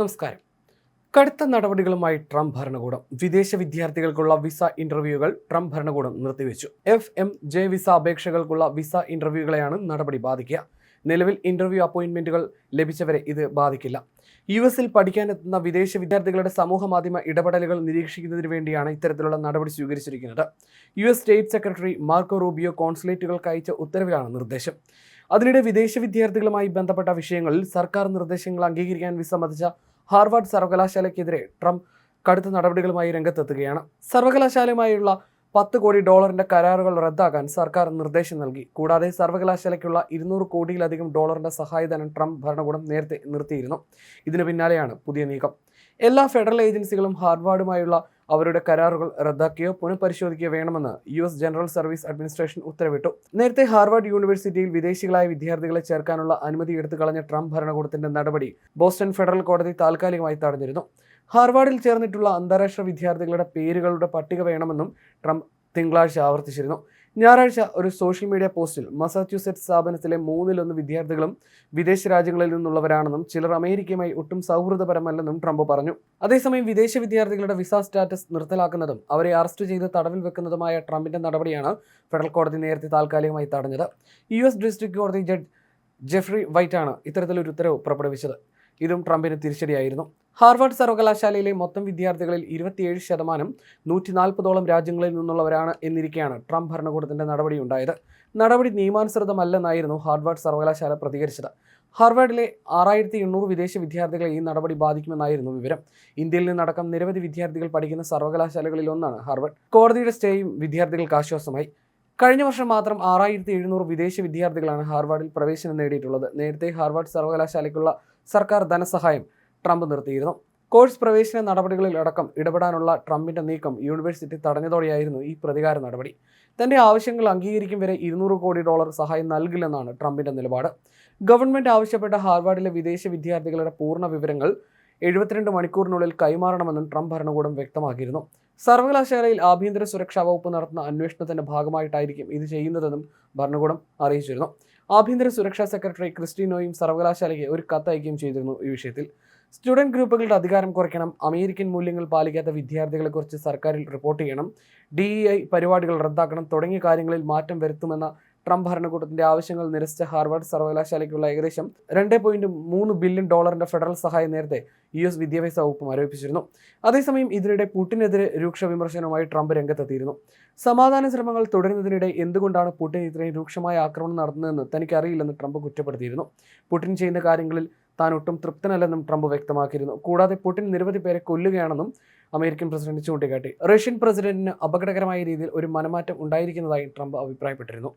നമസ്കാരം. കടുത്ത നടപടികളുമായി ട്രംപ് ഭരണകൂടം. വിദേശ വിദ്യാർത്ഥികൾക്കുള്ള വിസ ഇന്റർവ്യൂകൾ ട്രംപ് ഭരണകൂടം നിർത്തിവെച്ചു. എഫ് എം ജെ വിസ അപേക്ഷകൾക്കുള്ള വിസ ഇന്റർവ്യൂകളെയാണ് നടപടി ബാധിക്കുക. നിലവിൽ ഇന്റർവ്യൂ അപ്പോയിന്റ്മെന്റുകൾ ലഭിച്ചവരെ ഇത് ബാധിക്കില്ല. യു എസിൽ പഠിക്കാനെത്തുന്ന വിദേശ വിദ്യാർത്ഥികളുടെ സമൂഹ മാധ്യമ ഇടപെടലുകൾ നിരീക്ഷിക്കുന്നതിന് വേണ്ടിയാണ് ഇത്തരത്തിലുള്ള നടപടി സ്വീകരിച്ചിരിക്കുന്നത്. U S state secretary Marco Rubio കോൺസുലേറ്റുകൾക്ക് അയച്ച ഉത്തരവിലാണ് നിർദ്ദേശം. അതിനിടെ വിദേശ വിദ്യാർത്ഥികളുമായി ബന്ധപ്പെട്ട വിഷയങ്ങളിൽ സർക്കാർ നിർദ്ദേശങ്ങൾ അംഗീകരിക്കാൻ വിസമ്മതിച്ച ഹാർവാർഡ് സർവകലാശാലയ്ക്കെതിരെ ട്രംപ് കടുത്ത നടപടികളുമായി രംഗത്തെത്തുകയാണ്. സർവകലാശാലയുമായുള്ള പത്ത് കോടി ഡോളറിന്റെ കരാറുകൾ റദ്ദാക്കാൻ സർക്കാർ നിർദ്ദേശം നൽകി. കൂടാതെ സർവകലാശാലയ്ക്കുള്ള ഇരുന്നൂറ് കോടിയിലധികം ഡോളറിന്റെ സഹായധനം ട്രംപ് ഭരണകൂടം നേരത്തെ നിർത്തിയിരുന്നു. ഇതിനു പിന്നാലെയാണ് പുതിയ നീക്കം. എല്ലാ ഫെഡറൽ ഏജൻസികളും ഹാർവാർഡുമായുള്ള അവരുടെ കരാറുകൾ റദ്ദാക്കുകയോ പുനഃപരിശോധിക്കുകയോ വേണമെന്ന് U S general service administration ഉത്തരവിട്ടു. നേരത്തെ ഹാർവാർഡ് യൂണിവേഴ്സിറ്റിയിൽ വിദേശികളായ വിദ്യാർത്ഥികളെ ചേർക്കാനുള്ള അനുമതി എടുത്തു കളഞ്ഞ ട്രംപ് ഭരണകൂടത്തിന്റെ നടപടി ബോസ്റ്റൺ ഫെഡറൽ കോടതി താൽക്കാലികമായി തടഞ്ഞിരുന്നു. ഹാർവാർഡിൽ ചേർന്നിട്ടുള്ള അന്താരാഷ്ട്ര വിദ്യാർത്ഥികളുടെ പേരുകളുടെ പട്ടിക വേണമെന്നും ട്രംപ് തിങ്കളാഴ്ച ആവർത്തിച്ചിരുന്നു. ഞായറാഴ്ച ഒരു സോഷ്യൽ മീഡിയ പോസ്റ്റിൽ മസാച്യൂസെറ്റ്സ് സ്ഥാപനത്തിലെ മൂന്നിലൊന്ന് വിദ്യാർത്ഥികളും വിദേശ രാജ്യങ്ങളിൽ നിന്നുള്ളവരാണെന്നും ചിലർ അമേരിക്കയുമായി ഒട്ടും സൗഹൃദപരമല്ലെന്നും ട്രംപ് പറഞ്ഞു. അതേസമയം വിദേശ വിദ്യാർത്ഥികളുടെ വിസ സ്റ്റാറ്റസ് നിർത്തലാക്കുന്നതും അവരെ അറസ്റ്റ് ചെയ്ത് തടവിൽ വെക്കുന്നതുമായ ട്രംപിന്റെ നടപടിയാണ് ഫെഡറൽ കോടതി നേരത്തെ താൽക്കാലികമായി തടഞ്ഞത്. യു എസ് ഡിസ്ട്രിക്ട് കോടതി ജഡ്ജ് ജെഫ്രി വൈറ്റാണ് ഇത്തരത്തിലൊരു ഉത്തരവ് പുറപ്പെടുവിച്ചത്. ഇതും ട്രംപിന് തിരിച്ചടിയായിരുന്നു. ഹാർവാർഡ് സർവകലാശാലയിലെ മൊത്തം വിദ്യാർത്ഥികളിൽ ഇരുപത്തിയേഴ് ശതമാനം നൂറ്റി നാൽപ്പതോളം രാജ്യങ്ങളിൽ നിന്നുള്ളവരാണ് എന്നിരിക്കെയാണ് ട്രംപ് ഭരണകൂടത്തിന്റെ നടപടി ഉണ്ടായത് നടപടി നിയമാനുസൃതമല്ലെന്നായിരുന്നു ഹാർവാർഡ് സർവകലാശാല പ്രതികരിച്ചത്. ഹാർവാർഡിലെ ആറായിരത്തി എണ്ണൂറ് വിദേശ വിദ്യാർത്ഥികളെ ഈ നടപടി ബാധിക്കുമെന്നായിരുന്നു വിവരം. ഇന്ത്യയിൽ നിന്നടക്കം നിരവധി വിദ്യാർത്ഥികൾ പഠിക്കുന്ന സർവകലാശാലകളിൽ ഒന്നാണ് ഹാർവാർഡ്. കോടതിയുടെ സ്റ്റേയും വിദ്യാർത്ഥികൾക്ക് ആശ്വാസമായി. കഴിഞ്ഞ വർഷം മാത്രം ആറായിരത്തി എഴുന്നൂറ് വിദേശ വിദ്യാർത്ഥികളാണ് ഹാർവാർഡിൽ പ്രവേശനം നേടിയിട്ടുള്ളത്. നേരത്തെ ഹാർവാർഡ് സർവകലാശാലയ്ക്കുള്ള സർക്കാർ ധനസഹായം ട്രംപ് നിർത്തിയിരുന്നു. കോഴ്സ് പ്രവേശന നടപടികളിൽ അടക്കം ഇടപെടാനുള്ള ട്രംപിന്റെ നീക്കം യൂണിവേഴ്സിറ്റി തടഞ്ഞതോടെയായിരുന്നു ഈ പ്രതികാര നടപടി. തന്റെ ആവശ്യങ്ങൾ അംഗീകരിക്കും വരെ ഇരുന്നൂറ് കോടി ഡോളർ സഹായം നൽകില്ലെന്നാണ് ട്രംപിന്റെ നിലപാട്. ഗവൺമെന്റ് ആവശ്യപ്പെട്ട ഹാർവാർഡിലെ വിദേശ വിദ്യാർത്ഥികളുടെ പൂർണ വിവരങ്ങൾ എഴുപത്തിരണ്ട് മണിക്കൂറിനുള്ളിൽ കൈമാറണമെന്നും ട്രംപ് ഭരണകൂടം വ്യക്തമാക്കിയിരുന്നു. സർവകലാശാലയിൽ ആഭ്യന്തര സുരക്ഷാ വകുപ്പ് നടത്തുന്ന അന്വേഷണത്തിന്റെ ഭാഗമായിട്ടായിരിക്കും ഇത് ചെയ്യുന്നതെന്നും ഭരണകൂടം അറിയിച്ചിരുന്നു. ആഭ്യന്തര സുരക്ഷാ സെക്രട്ടറി ക്രിസ്റ്റീനോയും സർവകലാശാലയ്ക്ക് ഒരു കത്തയക്കുകയും ചെയ്തിരുന്നു ഈ വിഷയത്തിൽ. സ്റ്റുഡന്റ് ഗ്രൂപ്പുകളുടെ അധികാരം കുറയ്ക്കണം അമേരിക്കൻ മൂല്യങ്ങൾ പാലിക്കാത്ത വിദ്യാർത്ഥികളെക്കുറിച്ച് സർക്കാരിൽ റിപ്പോർട്ട് ചെയ്യണം ഡി ഐ പരിപാടികൾ റദ്ദാക്കണം തുടങ്ങിയ കാര്യങ്ങളിൽ മാറ്റം വരുത്തുമെന്ന ട്രംപ് ഭരണകൂടത്തിന്റെ ആവശ്യങ്ങൾ നിരസിച്ച ഹാർവാർഡ് സർവകലാശാലയ്ക്കുള്ള ഏകദേശം രണ്ട് പോയിന്റ് മൂന്ന് ബില്യൺ ഡോളറിന്റെ ഫെഡറൽ സഹായം നേരത്തെ യു എസ് വിദ്യാഭ്യാസ വകുപ്പ് ആരോപിച്ചിരുന്നു. അതേസമയം ഇതിനിടെ പുടിനെതിരെ രൂക്ഷ വിമർശനവുമായി ട്രംപ് രംഗത്തെത്തിയിരുന്നു. സമാധാന ശ്രമങ്ങൾ തുടരുന്നതിനിടെ എന്തുകൊണ്ടാണ് പുടിൻ ഇത്രയും രൂക്ഷമായ ആക്രമണം നടത്തുന്നതെന്ന് തനിക്കറിയില്ലെന്ന് ട്രംപ് കുറ്റപ്പെടുത്തിയിരുന്നു. പുടിൻ ചെയ്യുന്ന കാര്യങ്ങളിൽ താൻ ഒട്ടും തൃപ്തനല്ലെന്നും ട്രംപ് വ്യക്തമാക്കിയിരുന്നു. കൂടാതെ പുടിൻ നിരവധി പേരെ കൊല്ലുകയാണെന്നും അമേരിക്കൻ പ്രസിഡന്റ് ചൂണ്ടിക്കാട്ടി. റഷ്യൻ പ്രസിഡന്റിന് അപകടകരമായ രീതിയിൽ ഒരു മനമാറ്റം ഉണ്ടായിരിക്കുന്നതായി ട്രംപ് അഭിപ്രായപ്പെട്ടിരുന്നു.